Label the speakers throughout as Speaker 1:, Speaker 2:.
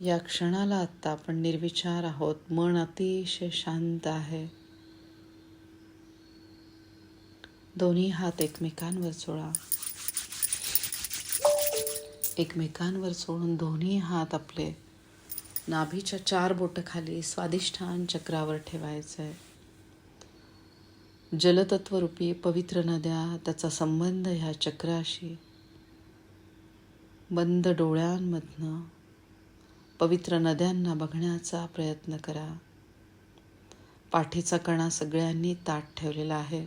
Speaker 1: या क्षणाला आत्ता आपण निर्विचार आहोत. मन अतिशय शांत आहे. दोन्ही हात एकमेकांवर चोळा. एकमेकांवर सोडून दोन्ही हात आपले नाभीच्या चार बोट खाली स्वादिष्ठान चक्रावर ठेवायचं. आहे जलतत्वरूपी पवित्र नद्या त्याचा संबंध ह्या चक्राशी. बंद डोळ्यांमधनं पवित्र नद्यांना बघण्याचा प्रयत्न करा. पाठीचा कणा सगळ्यांनी ताट ठेवलेला आहे.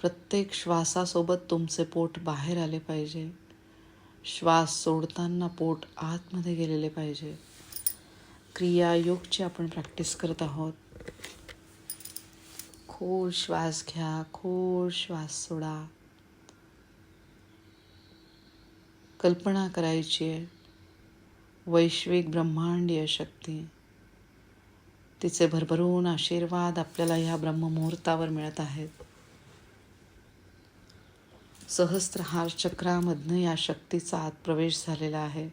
Speaker 1: प्रत्येक श्वासासोबत तुमचे पोट बाहेर आले पाहिजे. श्वास सोडताना पोट आतमध्ये गेलेले पाहिजे. क्रिया योगची आपण प्रॅक्टिस करत आहोत. खोल श्वास घ्या खोल श्वास सोडा. कल्पना करायची आहे. वैश्विक ब्रह्मांडीय शक्ती. तिचे भरभरून आशीर्वाद आपल्याला ह्या ब्रह्ममुहूर्तावर मिळत आहेत. सहस्त्रहार चक्रामधनं या शक्तीचा आत प्रवेश झालेला आहे.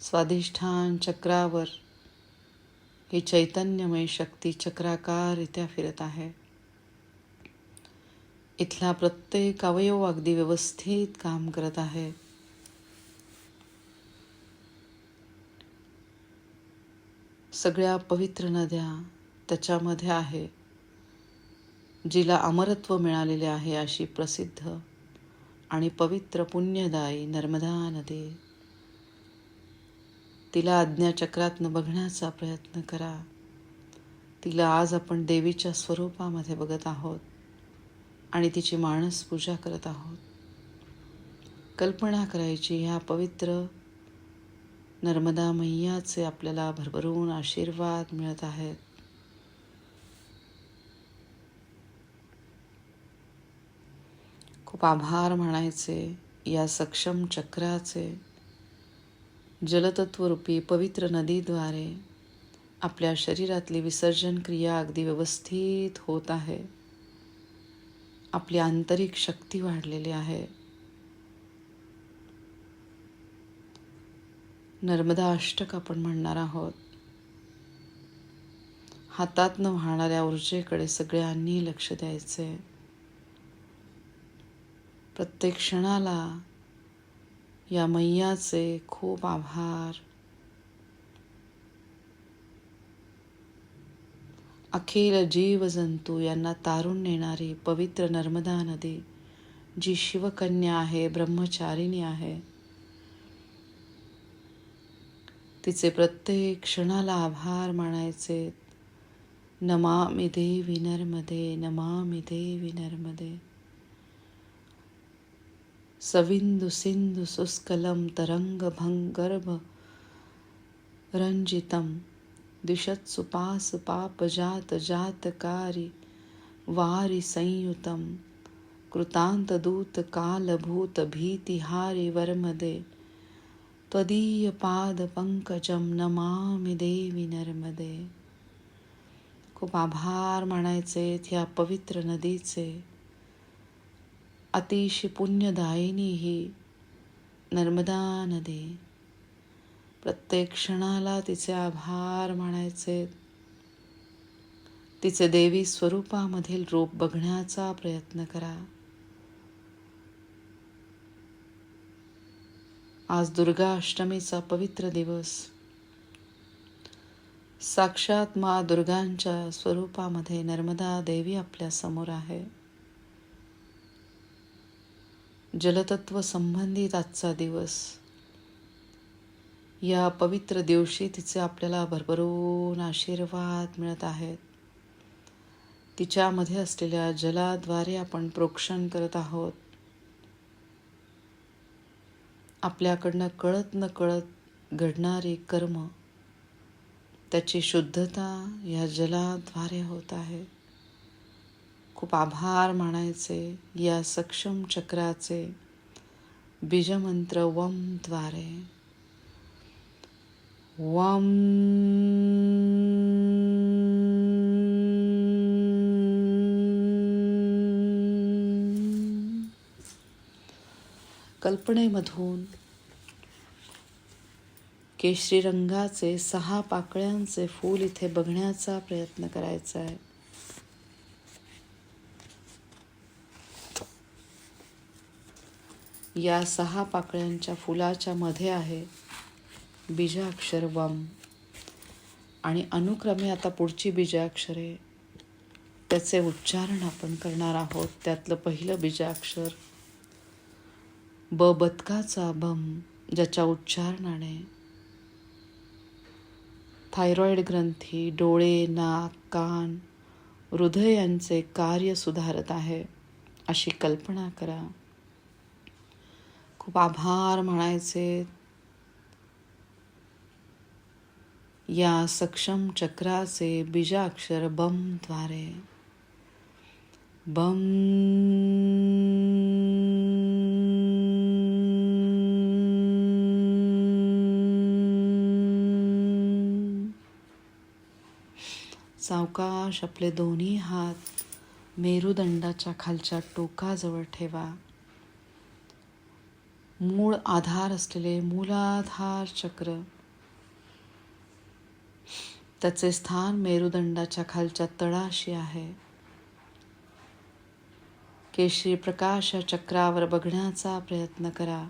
Speaker 1: स्वाधिष्ठान चक्रावर ही चैतन्यमय शक्ती चक्राकाररित्या फिरत आहे. इथला प्रत्येक अवयव अगदी व्यवस्थित काम करत आहे. सगळ्या पवित्र नद्या त्याच्यामध्ये आहे जिला अमरत्व मिळालेले आहे अशी प्रसिद्ध आणि पवित्र पुण्यदायी नर्मदा नदी. तिला आज्ञाचक्रातनं बघण्याचा प्रयत्न करा. तिला आज आपण देवीच्या स्वरूपामध्ये बघत आहोत आणि तिची माणस पूजा करत आहोत. कल्पना करायची ह्या पवित्र नर्मदा मैयाचे आपल्याला भरभरून आशीर्वाद मिळत आहेत. खूप आभार म्हणायचे या सक्षम चक्राचे. जलतत्वरूपी पवित्र नदीद्वारे आपल्या शरीरातली विसर्जन क्रिया अगदी व्यवस्थित होत आहे. आपली आंतरिक शक्ती वाढलेली आहे. नर्मदा अष्टक आपण म्हणणार आहोत. हातातनं वाहणाऱ्या ऊर्जेकडे सगळ्यांनी लक्ष द्यायचे प्रत्येक क्षणाला या मैयाचे खूप आभार. अखिल जीवजंतू यांना तारून नेणारी पवित्र नर्मदा नदी जी शिवकन्या आहे ब्रह्मचारिणी आहे तिचे प्रत्येक क्षणाला आभार मानायचे. नमामि देवी नर्मदे नमामि देवी नर्मदे. सविंदु सिंधु सुस्कलं तरङ्गभङ्गर्भ रञ्जितं दिशत्सु पास पापजात जातकारि वारि संयुतं कृतांतदूत कालभूत भीतिहारि वर्मदे. त्वदीय पाद पंकजम नमामि देवी नर्मदे। खूप आभार मानायचे ह्या पवित्र नदीचे. अतिशय पुण्यदायिनी ही नर्मदा नदी. प्रत्येक क्षणाला तिचे आभार मानायचे तिचे देवी स्वरूपामधील रूप बघण्याचा प्रयत्न करा. आज दुर्गा अष्टमीचा पवित्र दिवस. साक्षात मा दुर्गांच्या स्वरूपामध्ये नर्मदा देवी आपल्यासमोर आहे. जलतत्व संबंधित आजचा दिवस. या पवित्र दिवशी तिचे आपल्याला भरभरून आशीर्वाद मिळत आहेत. तिच्यामध्ये असलेल्या जलाद्वारे आपण प्रोक्षण करत आहोत. आपल्याकडनं कळत न कळत घडणारे कर्म त्याची शुद्धता या जलाद्वारे होत आहे. खूप आभार मानायचे या सक्षम चक्राचे बीजमंत्र वमद्वारे वम कल्पनेमधून केशरी रंगाचे सहा पाकळ्यांचे फूल इथे बघण्याचा प्रयत्न करायचा आहे. या सहा पाकळ्यांच्या फुलाच्या मध्ये आहे बीजाक्षर वम आणि अनुक्रमे आता पुढची बीजाक्षरे. त्याचे उच्चारण आपण करणार आहोत. त्यातलं पहिलं बीजाक्षर ब बदकाचा बम ज्याच्या उच्चारणाने. थायरॉईड ग्रंथी डोळे नाक कान हृदय यांचे कार्य सुधारत आहे अशी कल्पना करा. खूप आभार म्हणायचे. या सक्षम चक्राचे बीजाक्षर बमद्वारे बम सावकाश आपले दोन्ही हात मेरुदंडाच्या खालच्या टोकाजवळ ठेवा. मूळ आधार असलेले मूलाधार चक्र. त्याचे स्थान मेरुदंडाच्या खालच्या तळाशी आहे. केशरी प्रकाश या चक्रावर बघण्याचा प्रयत्न करा.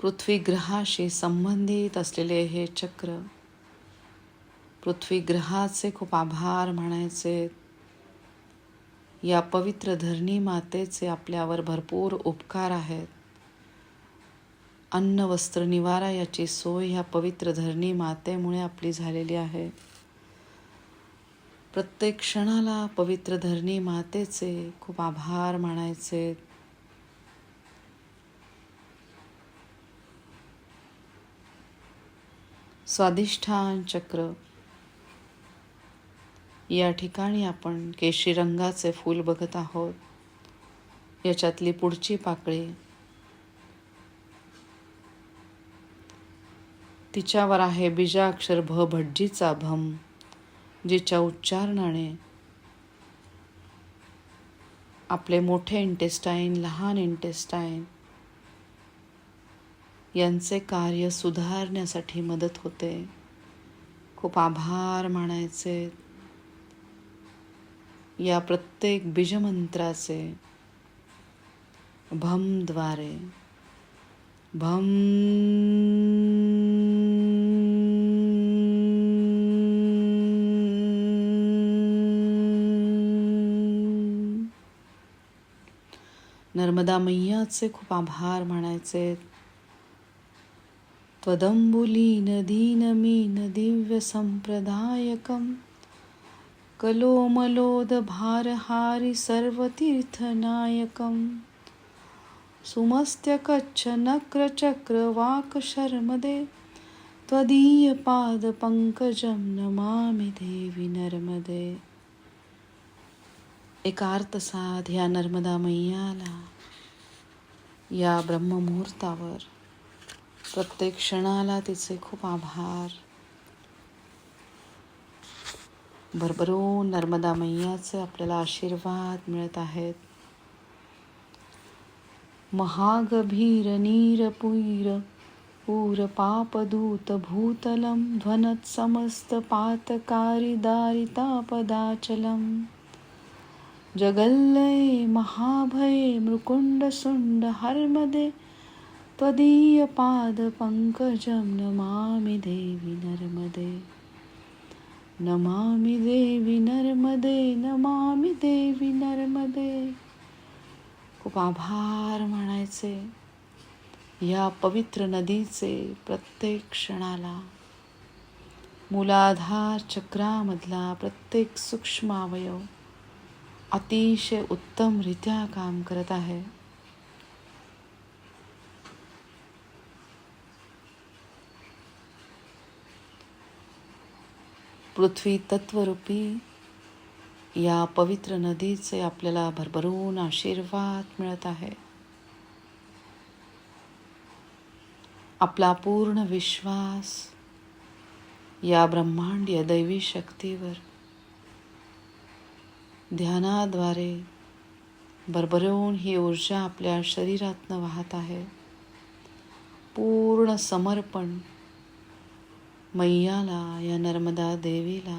Speaker 1: पृथ्वी ग्रहाशी संबंधित असलेले हे चक्र पृथ्वी ग्रहाचे खूप आभार म्हणायचे. या पवित्र धरणी मातेचे आपल्यावर भरपूर उपकार आहेत. अन्न वस्त्र निवारा याची सोय ह्या पवित्र धरणी मातेमुळे आपली झालेली आहे. प्रत्येक क्षणाला पवित्र धरणी मातेचे खूप आभार मानायचे स्वादिष्ठान चक्र. या ठिकाणी आपण केशी रंगाचे फूल बघत आहोत. याच्यातली पुढची पाकळी. तिच्यावर आहे बीजाक्षर भ भटजीचा भम जिच्या उच्चारणाने आपले मोठे इंटेस्टाईन लहान इंटेस्टाईन यांचे कार्य सुधारण्यासाठी मदत होते. खूप आभार मानायचे. या प्रत्येक बीजमंत्राचे भमद्वारे भम नर्मदा मैयाचे खूप आभार म्हणायचे मानायचे नदीनमी न दिव्य संप्रदायकम कलोमलोद भारहारी सर्वतीर्थनायकं सुमस्त्यकच्छ नक्रचक्रवाकशर्मदे त्वदीयपादपङ्कजं नमामि देवी नर्मदे। एकार्थसाध या नर्मदा मैयाला या ब्रह्ममुहूर्तावर प्रत्येक क्षणाला तिचे खूप आभार। भरभरून नर्मदा मैयाचे आपल्याला आशीर्वाद मिळत आहेत. महागभीर नीरपुईर पूर पापदूत भूतलं ध्वनत समस्त पातकारी दारितापदाचलं जगल्लये महाभये मृकुण्डसुण्ड हर्मदे त्वदीयपादपङ्कजं नमामि देवि नर्मदे. नमामि देवी नर्मदे नमामि देवी नर्मदे. खूप आभार म्हणायचे या पवित्र नदीचे प्रत्येक क्षणाला. मूलाधार चक्रामधला प्रत्येक सूक्ष्म अवयव अतिशय उत्तमरित्या काम करत आहे. पृथ्वी तत्वरूपी या पवित्र नदीचे आपल्याला भरभरून आशीर्वाद मिळत आहे. आपला पूर्ण विश्वास या ब्रह्मांडीय दैवी शक्तीवर ध्यानाद्वारे भरभरून ही ऊर्जा आपल्या शरीरातनं वाहत आहे. पूर्ण समर्पण मैयाला या नर्मदा देवीला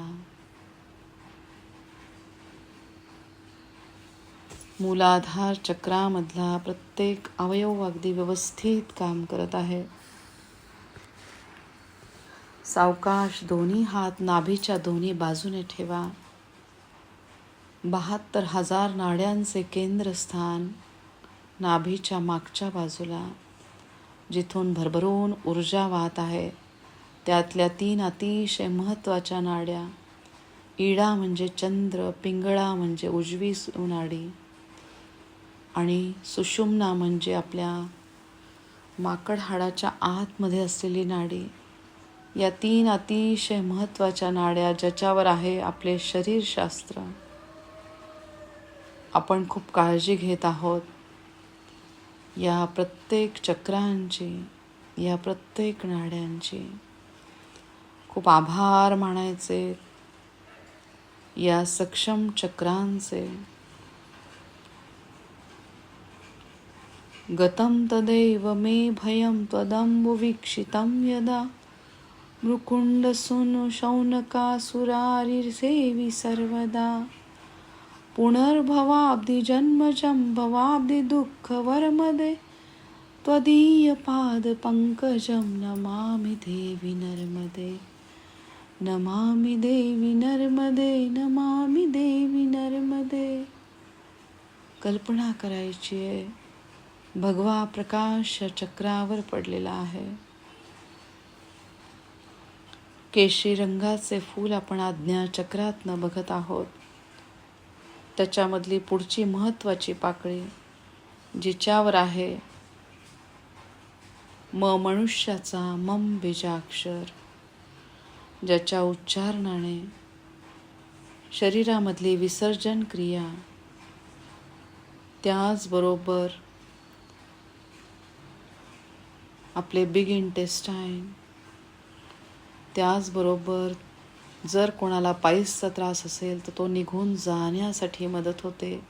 Speaker 1: मूलाधार चक्रामधला प्रत्येक अवयव अगदी व्यवस्थित काम करत आहे. सावकाश दोन्ही हात नाभीच्या दोन्ही बाजूने ठेवा. बहात्तर हज़ार नाड्यांचे केंद्रस्थान नाभीच्या मागच्या बाजूला, जिथून भरभरून ऊर्जा वाहत आहे. त्यातल्या तीन अतिशय महत्त्वाच्या नाड्या. इडा म्हणजे चंद्र पिंगळा म्हणजे उजवी सु- नाडी आणि सुषुम्ना म्हणजे आपल्या माकड हाडाच्या आतमध्ये असलेली नाडी. या तीन अतिशय महत्त्वाच्या नाड्या ज्याच्यावर आहे आपले शरीरशास्त्र. आपण खूप काळजी घेत आहोत. या प्रत्येक चक्रांची या प्रत्येक नाड्यांची खूप आभार मानायचे. या सक्षम चक्रांचे. गतं तदैव मे भयं त्वदम्बुवीक्षितं यदा. मृकुण्डसूनु शौनकासुरारिर्सेवि सर्वदा. पुनर्भवाब्धिजन्मजं भवाब्धि दुःखवर्मदे. त्वदीयपादपङ्कजं नमामि देवि नर्मदे. नमामि देवी नर्मदे नमामि देवी नर्मदे. कल्पना करायची आहे. भगवा प्रकाश चक्रावर पडलेला आहे. केशरी रंगाचे फूल आपण आज्ञा चक्रातनं बघत आहोत. त्याच्यामधली पुढची महत्वाची पाकळी जिच्यावर आहे म मनुष्याचा मम बीजाक्षर. ज्याच्या उच्चारणाने शरीरामधली विसर्जन क्रिया त्याचबरोबर आपले बिग इंटेस्टाईन त्याचबरोबर जर कोणाला पायसचा त्रास असेल तर तो निघून जाण्यासाठी मदत होते.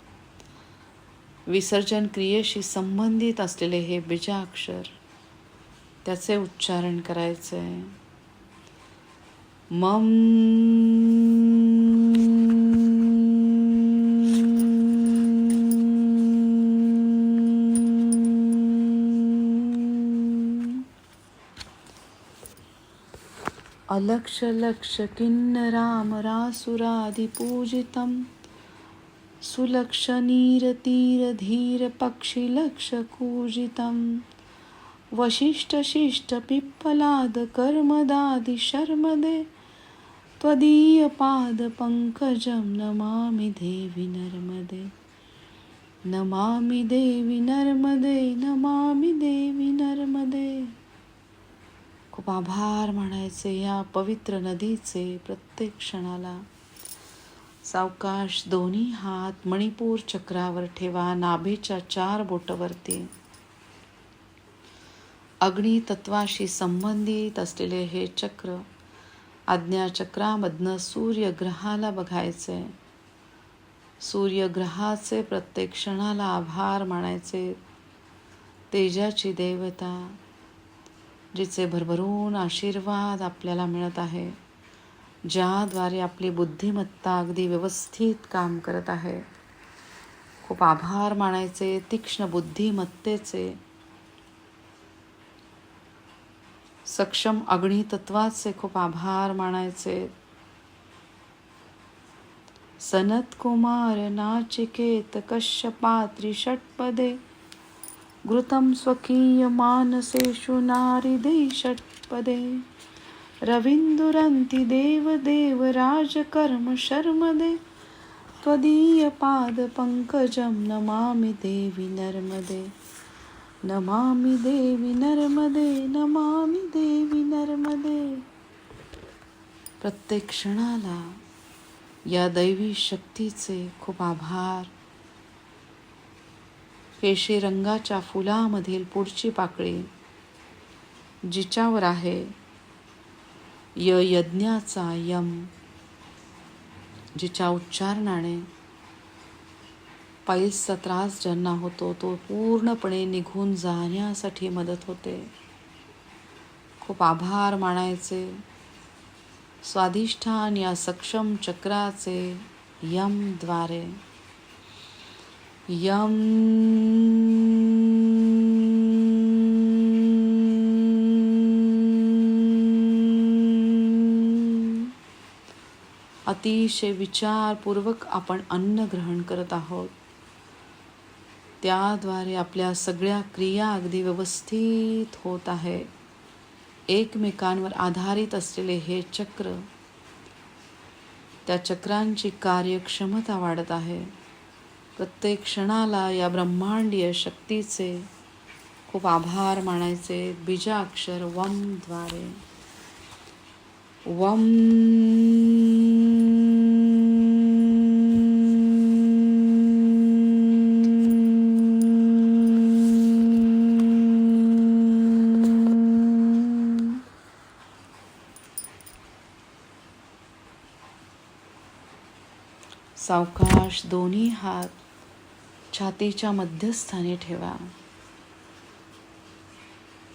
Speaker 1: विसर्जन क्रियेशी संबंधित असलेले हे बीजाक्षर त्याचे उच्चारण करायचे. अलक्ष अलक्षलक्षकिन्नरामरासुरादिपूजितं किन्नरामरासुरादिपूजितं वशिष्ठशिष्टपिप्पलादकर्मदादिशर्मदे त्वदीयपादपङ्कजं नमामि देवि नर्मदे। नमामि देवी नर्मदे नमामि देवी नर्मदे। खूप आभार म्हणायचे या पवित्र नदीचे प्रत्येक क्षणाला। सावकाश दोन्ही हात मणिपूर चक्रावर ठेवा नाभीच्या चार बोटवरती। अग्नी तत्वाशी संबंधित असलेले हे चक्र आज्ञाचक्रामधनं सूर्यग्रहाला बघायचे. सूर्यग्रहाचे प्रत्येक क्षणाला आभार मानायचे. तेजाची देवता जिचे भरभरून आशीर्वाद आपल्याला मिळत आहे ज्याद्वारे आपली बुद्धिमत्ता अगदी व्यवस्थित काम करत आहे. खूप आभार मानायचे तीक्ष्ण बुद्धिमत्तेचे सक्षम अग्नितत्वाचे खूप आभार मानायचे. सनत कुमार नाचिकेत कश्यपात्री षट्पदे घृतं स्वकीयमानसेषु नारिदे षट्पदे रवीन्दुरन्ति देवदेव राजकर्म शर्मदे त्वदीयपादपङ्कजं नमामि देवि नर्मदे। नमामि देवी नर्मदे नमामि देवी नर्मदे. प्रत्येक क्षणाला या दैवी शक्तीचे खूप आभार. केशी रंगाच्या फुलामधील पुढची पाकळी जिच्यावर आहे य यज्ञाचा यम जिच्या उच्चारणाने पाईल्सचा त्रास ज्यांना होतो तो पूर्णपणे निघून जाण्यासाठी मदत होते. खूप आभार मानायचे. स्वाधिष्ठान या सक्षम चक्राचे यमद्वारे यम अतिशय विचारपूर्वक आपण अन्न ग्रहण करत आहोत. त्याद्वारे आपल्या सगळ्या क्रिया अगदी व्यवस्थित होत आहे. एकमेकांवर आधारित असलेले हे चक्र त्या चक्रांची कार्यक्षमता वाढत आहे. प्रत्येक क्षणाला या ब्रह्मांडीय शक्तीचे खूप आभार मानायचे. बीजाक्षर वमद्वारे वम सावकाश दोन्ही हात छातीच्या मध्यस्थानी ठेवा.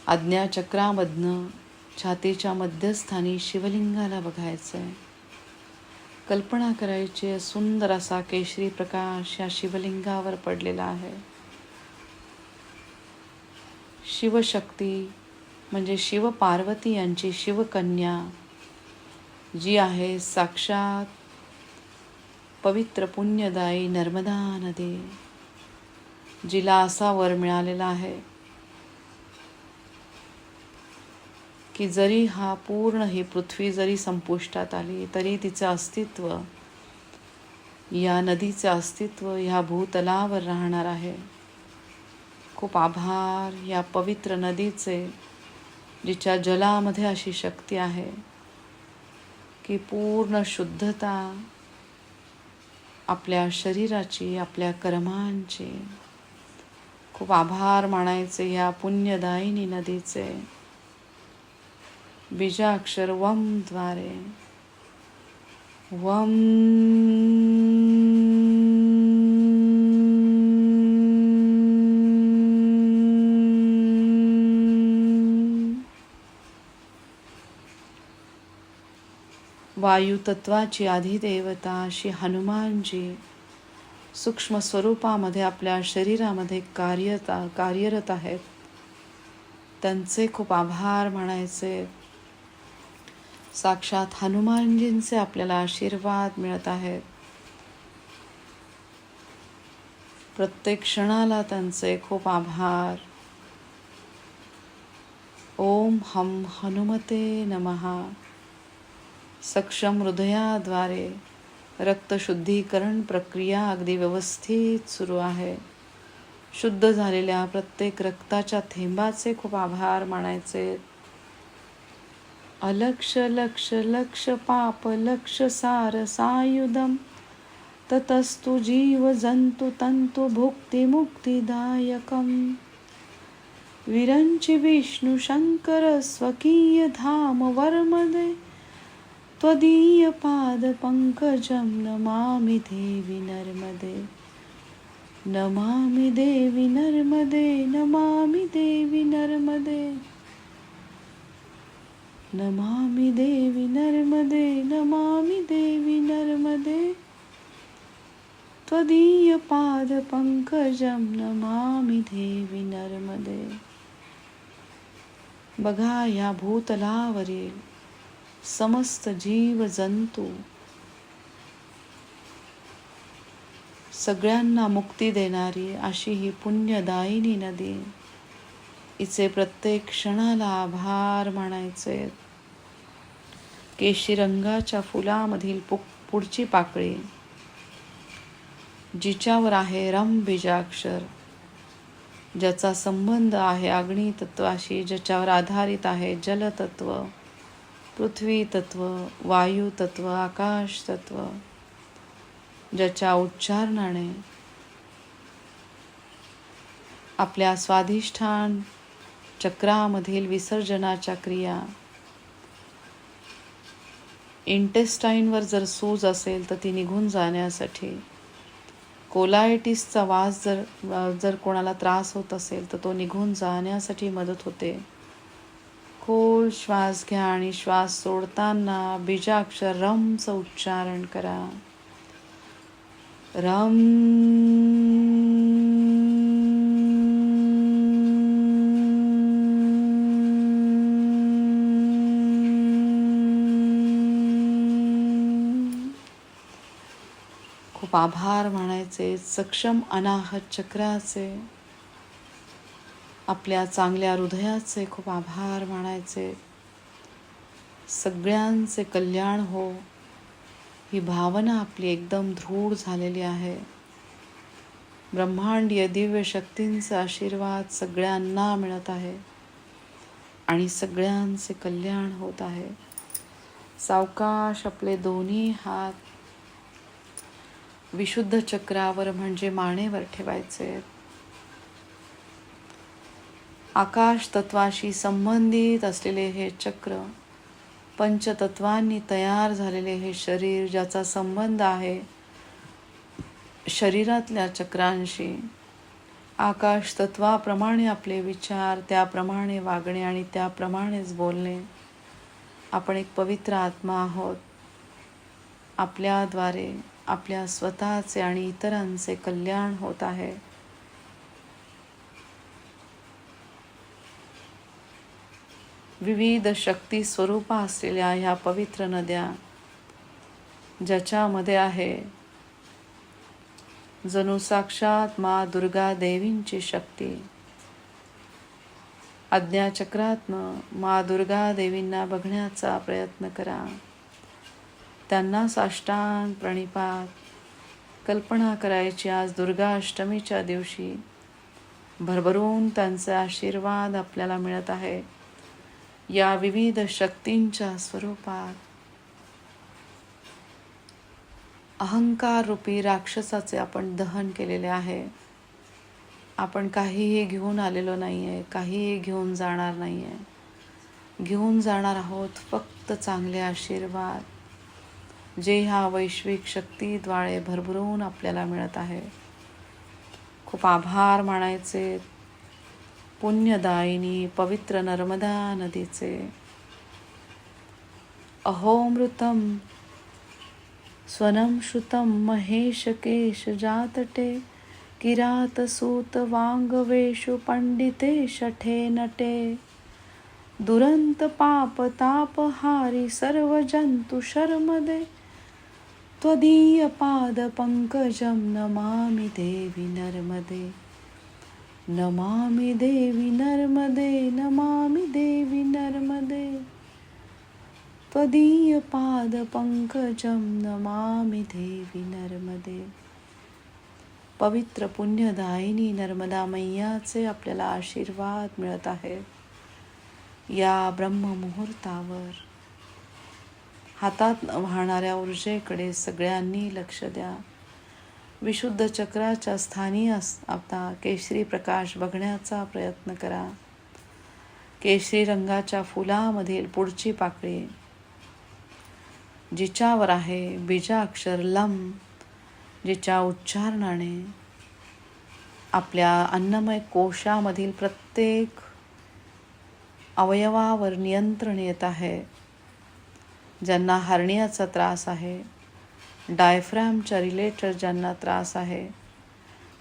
Speaker 1: आज्ञाचक्रामधनं छातीच्या मध्यस्थानी शिवलिंगाला बघायचं आहे कल्पना करायची सुंदर असा केशरी प्रकाश या शिवलिंगावर पडलेला आहे. शिवशक्ती म्हणजे शिव पार्वती यांची शिवकन्या जी आहे साक्षात पवित्र पुण्यदायी नर्मदा नदी जिला असा वर मिळालेला आहे की जरी हा पूर्ण ही पृथ्वी जरी संपुष्टात आली तरी तिचं अस्तित्व या नदीचं अस्तित्व ह्या भूतलावर राहणार आहे. खूप आभार या पवित्र नदीचे जिच्या जलामध्ये अशी शक्ती आहे की पूर्ण शुद्धता आपल्या शरीराची आपल्या कर्मांची. खूप आभार मानायचे या पुण्यदायिनी नदीचे. बीजाक्षर वमद्वारे वम वायुतत्वाची आधिदेवता श्री हनुमानजी सूक्ष्म स्वरूपामध्ये आपल्या शरीरामध्ये कार्यता कार्यरत आहेत. त्यांचे खूप आभार म्हणायचे साक्षात हनुमानजींचे आपल्याला आशीर्वाद मिळत आहेत. प्रत्येक क्षणाला त्यांचे खूप आभार. ओम हम हनुमते नमहा सक्षम हृदयाद्वारे रक्तशुद्धीकरण प्रक्रिया अगदी व्यवस्थित सुरू आहे. शुद्ध झालेल्या प्रत्येक रक्ताच्या थेंबाचे खूप आभार मानायचे. अलक्ष लक्ष लक्ष पाप लक्ष सार सायुधम. ततस्तु जीव जंतु तंतु भुक्ती विरंचि विरंची विष्णू शंकर स्वकीय धाम वर्मदे. त्वदीय पाद पंकजम नमामि देवी नर्मदे। नमामि देवी नर्मदे नमामि देवी नर्मदे। नमामि देवी नर्मदे नमामि देवी नर्मदे। त्वदीय पाद पंकजम नमामि देवी नर्मदे। बघा या भूतलावरील समस्त जीव जंतू सगळ्यांना मुक्ती देणारी अशी ही पुण्यदायिनी नदी. हिचे प्रत्येक क्षणाला आभार मानायचे. केशी रंगाच्या फुलामधील पु पुढची पाकळी. जिच्यावर आहे रम बीजाक्षर ज्याचा संबंध आहे अग्नी तत्वाशी ज्याच्यावर आधारित आहे जलतत्व. पृथ्वी तत्व वायू तत्व आकाश तत्व ज्याच्या उच्चारणाने आपल्या स्वाधिष्ठान चक्रामधील विसर्जनाच्या क्रिया इंटेस्टाईनवर जर सूज असेल तर ती निघून जाण्यासाठी कोलायटिसचा वास जर जर कोणाला त्रास होत असेल तर तो निघून जाण्यासाठी मदत होते. खोल श्वास घ्या आणि श्वास सोडताना बीजाक्षर रमचं उच्चारण करा. रम. खूप आभार म्हणायचे सक्षम अनाहत चक्राचे. आपल्या चांगल्या हृदयाचे खूप आभार मानायचे. सगळ्यांचे कल्याण हो. ही भावना आपली एकदम दृढ झालेली आहे. ब्रह्मांडीय दिव्य शक्तींचा आशीर्वाद सगळ्यांना मिळत आहे आणि सगळ्यांचे कल्याण होत आहे. सावकाश आपले दोन्ही हात विशुद्ध चक्रावर म्हणजे मानेवर ठेवायचे. आकाश तत्वाशी संबंधित असलेले हे चक्र पंचतत्वांनी तयार झालेले हे शरीर ज्याचा संबंध आहे शरीरातल्या चक्रांशी. आकाश तत्वाप्रमाणे आपले विचार त्याप्रमाणे वागणे आणि त्याप्रमाणेच बोलणे. आपण एक पवित्र आत्मा आहोत. आपल्याद्वारे आपल्या स्वतःचे आणि इतरांचे कल्याण होत आहे. विविध शक्ती स्वरूपा असलेल्या ह्या पवित्र नद्या ज्याच्यामध्ये आहे. जणू साक्षात मा दुर्गा देवींची शक्ती. आज्ञाचक्रातनं मा दुर्गा देवींना बघण्याचा प्रयत्न करा. त्यांना साष्टांग प्रणिपात. कल्पना करायची आज दुर्गा अष्टमीच्या दिवशी. भरभरून त्यांचा आशीर्वाद आपल्याला मिळत आहे. या विविध शक्तींच्या स्वरूपात. अहंकार रूपी राक्षसाचे आपण दहन केलेले आहे. आपण काहीही घेऊन आलेलो नाही आहे काहीही घेऊन जाणार नाही आहे घेऊन जाणार आहोत फक्त चांगले आशीर्वाद जे ह्या वैश्विक शक्तीद्वारे भरभरून आपल्याला मिळत आहे. खूप आभार मानायचे. पुण्यदायिनी पवित्र नर्मदा नदीचे. अहोमृतम स्वनं श्रुतं महेशकेशजातटे किरातसूतवाङ्गवेषु पण्डिते शठे नटे. दुरन्तपापतापहारि सर्वजन्तुशर्मदे त्वदीयपादपङ्कजं नमामि देवि नर्मदे. नमामि देवि नर्मदे नमामि देवि नर्मदे। त्वदीयपादपङ्कजं नमामि देवि नर्मदे। पवित्र पुण्यदायिनी नर्मदा मैयाचे आपल्याला आशीर्वाद मिळत आहेत या ब्रह्ममुहूर्तावर हातात वाहणाऱ्या ऊर्जेकडे सगळ्यांनी लक्ष द्या. विशुद्ध चक्राच्या स्थानी अस आता केशरी प्रकाश बघण्याचा प्रयत्न करा. केशरी रंगाच्या फुलामधील पुढची पाकळी जिच्यावर आहे बीजाक्षर लम जिच्या उच्चारणाने आपल्या अन्नमय कोशामधील प्रत्येक अवयवावर नियंत्रण येत आहे. ज्यांना हर्नियाचा त्रास आहे डायफ्रॅमच्या रिलेटेड ज्यांना त्रास आहे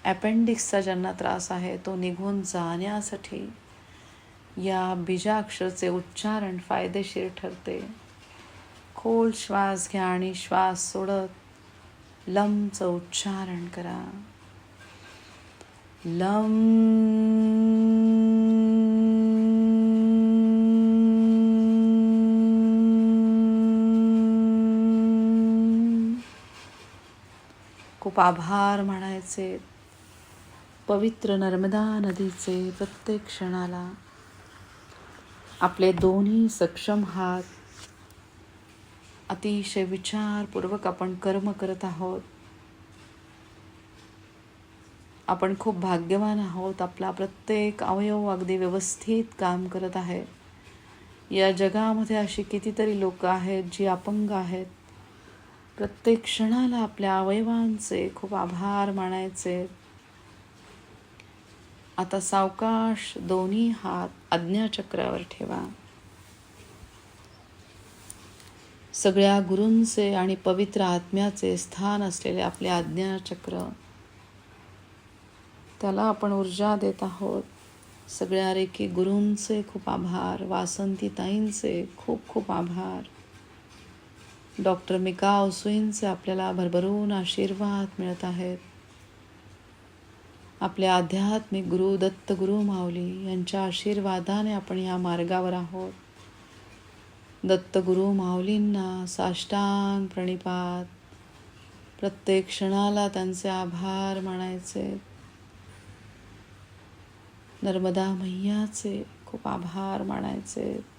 Speaker 1: अपेंडिक्सचा ज्यांना त्रास आहे तो निघून जाण्यासाठी या बीजाक्षरचे उच्चारण फायदेशीर ठरते. खोल श्वास घ्या आणि श्वास सोडत लमचं उच्चारण करा. लम खूप आभार म्हणायचे. पवित्र नर्मदा नदीचे प्रत्येक क्षणाला आपले दोन्ही सक्षम हात अतिशय विचारपूर्वक आपण कर्म करत आहोत. आपण खूप भाग्यवान आहोत. आपला प्रत्येक अवयव अगदी व्यवस्थित काम करत आहे या जगामध्ये अशी कितीतरी लोक आहेत जी अपंग आहेत. प्रत्येक क्षणाला आपल्या अवयवांचे खूप आभार मानायचे. आता सावकाश दोन्ही हात आज्ञाचक्रावर ठेवा. सगळ्या गुरूंचे आणि पवित्र आत्म्याचे स्थान असलेले आपले आज्ञाचक्र त्याला आपण ऊर्जा देत आहोत. सगळ्या रेखी गुरूंचे खूप आभार वासंतीताईंचे खूप खूप आभार. डॉक्टर मिका ओसुईंचे आपल्याला भरभरून आशीर्वाद मिळत आहेत. आपले आध्यात्मिक गुरु दत्त गुरु माऊली यांच्या आशीर्वादाने आपण या मार्गावर आहोत. दत्तगुरु माऊलींना साष्टांग प्रणिपात. प्रत्येक क्षणाला त्यांचे आभार मानायचे. नर्मदा मैयाचे खूप आभार मानायचे.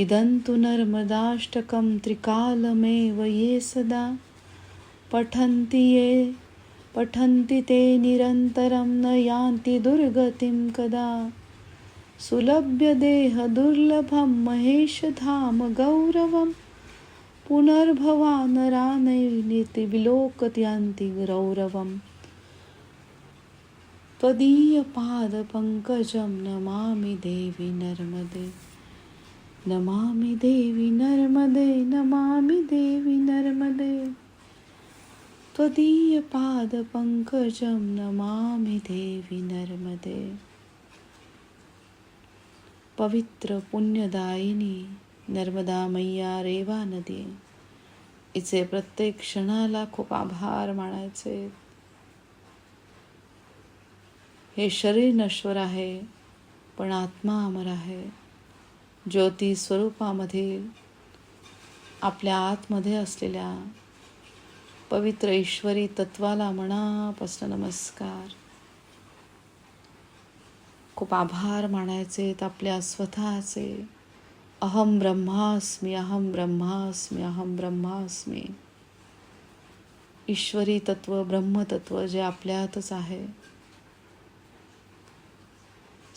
Speaker 1: इदन्तु नर्मदाष्टकं त्रिकालमेव ये सदा। पठन्ति ये पठन्ति ते निरन्तरं न यान्ति दुर्गतिं कदा। सुलभ्यदेहदुर्लभं महेशधामगौरवं महेशधाम गौरवं। पुनर्भवा नरानैर्निति विलोकत्यान्ति गौरवम् त्वदीयपादपङ्कजं नमामि देवि नर्मदे। नमामि देवि नर्मदे नमामि देवि नर्मदे। त्वदीयपादपङ्कजं नमामि देवि नर्मदे। पवित्र पुण्यदायिनी नर्मदा मैया रेवा नदी। इचे प्रत्येक क्षणाला खूप आभार मानायचे। हे शरीर नश्वर आहे पण आत्मा अमर आहे। ज्योती स्वरूपामधील आपल्या आतमध्ये असलेल्या पवित्र ईश्वरी तत्वाला मनापासून नमस्कार. खूप आभार मानायचे आपल्या स्वतःचे. अहम ब्रह्मास्मी अहम ब्रह्मास्मी अहम ब्रह्मास्मी. ईश्वरी तत्व ब्रह्मतत्व जे आपल्यातच आहे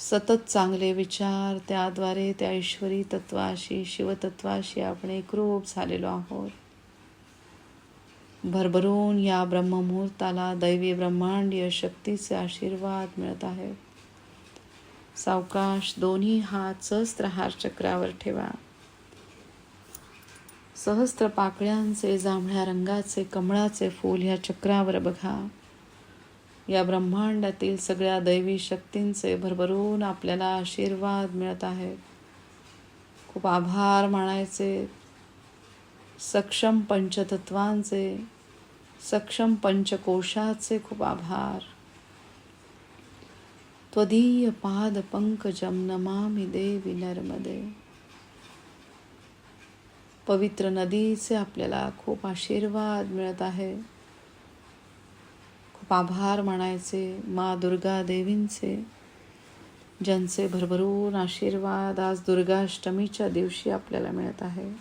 Speaker 1: सतत चांगले विचार त्याद्वारे त्या ईश्वरी तत्वाशी शिवतत्वाशी आपण एकरूप झालेलो आहोत. भरभरून या ब्रह्ममुहूर्ताला दैवी ब्रह्मांडीय शक्तीचे आशीर्वाद मिळत आहेत सावकाश दोन्ही हात सहस्त्रहार चक्रावर ठेवा. सहस्त्र पाकळ्यांचे जांभळ्या रंगाचे कमळाचे फूल ह्या चक्रावर बघा. या ब्रह्मांडातील सगळ्या दैवी शक्तींचे भरभरून आपल्याला आशीर्वाद मिळत आहेत खूप आभार मानायचे. सक्षम पंचतत्वांचे सक्षम पंचकोशाचे खूप आभार. त्वदीय पाद पंकजम नमामि देवी नर्मदे. पवित्र नदीचे आपल्याला खूप आशीर्वाद मिळत आहे. आभार म्हणायचे मा दुर्गा देवींचे ज्यांचे भरभरून आशीर्वाद आज दुर्गाष्टमीच्या दिवशी आपल्याला मिळत आहे.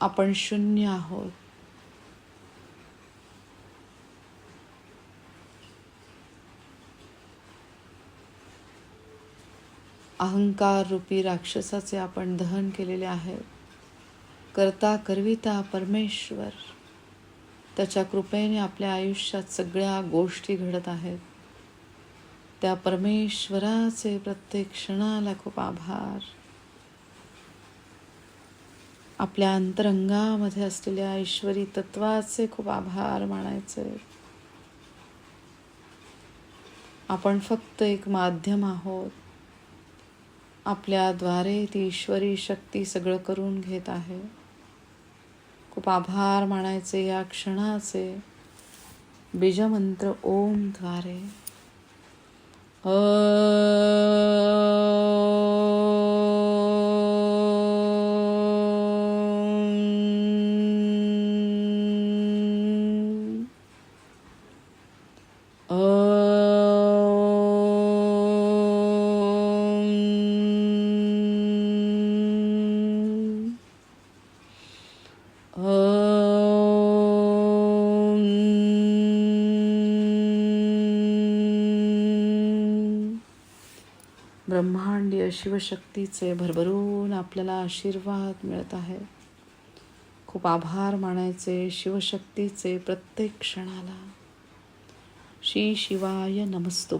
Speaker 1: आपण शून्य आहोत. अहंकार रूपी राक्षसाचे आपण दहन केलेले आहे करता करविता परमेश्वर. त्याच्या कृपेने आपल्या आयुष्यात सगळ्या गोष्टी घडत आहेत. त्या परमेश्वराचे प्रत्येक क्षणाला खूप आभार. आपल्या अंतरंगामध्ये असलेल्या ईश्वरी तत्वाचे खूप आभार मानायचे. आपण फक्त एक माध्यम आहोत. आपल्याद्वारे ती ईश्वरी शक्ती सगळं करून घेत आहे. खूप आभार मानायचे या क्षणाचे. बीजमंत्र ओमद्वारे अ शिवशक्तीचे भरभरून आपल्याला आशीर्वाद मिळत आहे. खूप आभार मानायचे शिवशक्तीचे प्रत्येक क्षणाला. श्री शिवाय नमस्तो.